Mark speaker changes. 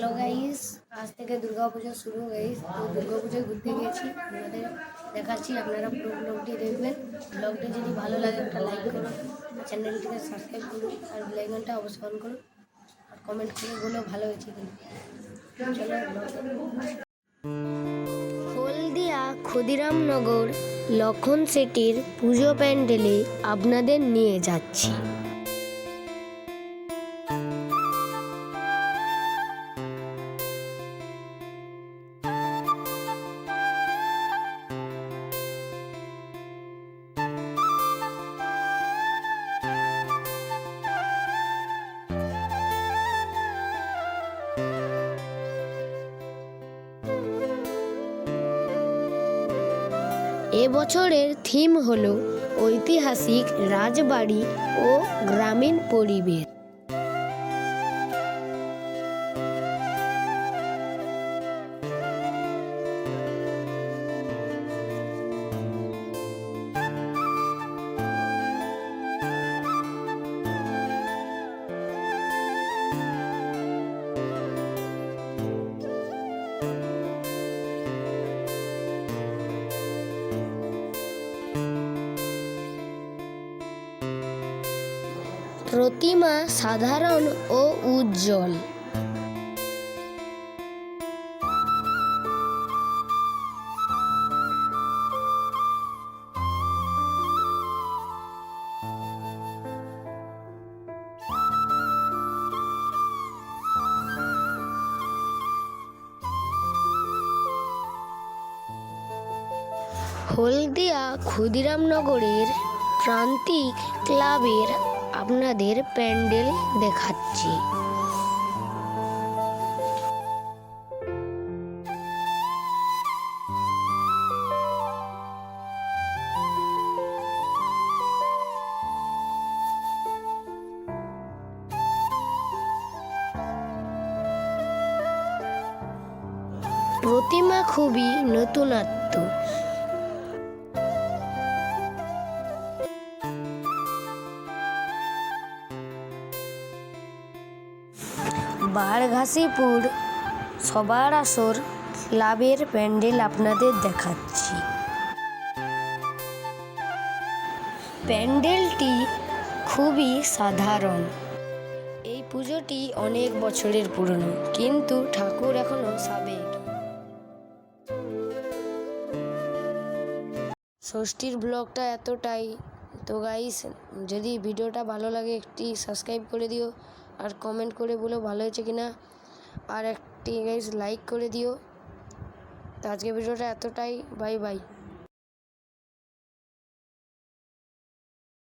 Speaker 1: Hello guys, আজ থেকে দুর্গা পুজো শুরু গাইস। তো দুর্গা পুজোয় ঘুরতে গিয়েছি আপনাদের দেখাচ্ছি, আপনারা পুরো ব্লগটি দেখবেন। ব্লগটি যদি ভালো লাগে একটা লাইক করুন চ্যানেলটিকে সাবস্ক্রাইব করুন, আর বেলাইকনটা অবশ্যই করুন। আর কমেন্ট করে বলেও ভালো হয়েছে হলদিয়া ক্ষুদিরামনগর লক্ষণ সেটির পুজো প্যান্ডেলে আপনাদের নিয়ে যাচ্ছি। এবছরের থিম হল ঐতিহাসিক রাজবাড়ি ও গ্রামীণ পরিবেশ। প্রতিমা সাধারণ ও উজ্জ্বল। হলদিয়া ক্ষুদিরামনগরের প্রান্তিক ক্লাবের আপনাদের প্যান্ডেল দেখাচ্ছি। প্রতিমা খুবই নতুনত্ব। বারঘাসিপুর সবার আসর ক্লাবের প্যান্ডেল আপনাদের দেখাচ্ছি। প্যান্ডেলটি খুবই সাধারণ। এই পুজোটি অনেক বছরের পুরনো, কিন্তু ঠাকুর এখনও সাবেক। ষষ্ঠীর ব্লগটা এতটাই। তো গাইস যদি ভিডিওটা ভালো লাগে একটি সাবস্ক্রাইব করে দিও। আর কমেন্ট করে বলো ভালো হয়েছে কি না আর একটি গাইজ লাইক করে দিও। তো আজকে ভিডিওটা এতটাই। Bye bye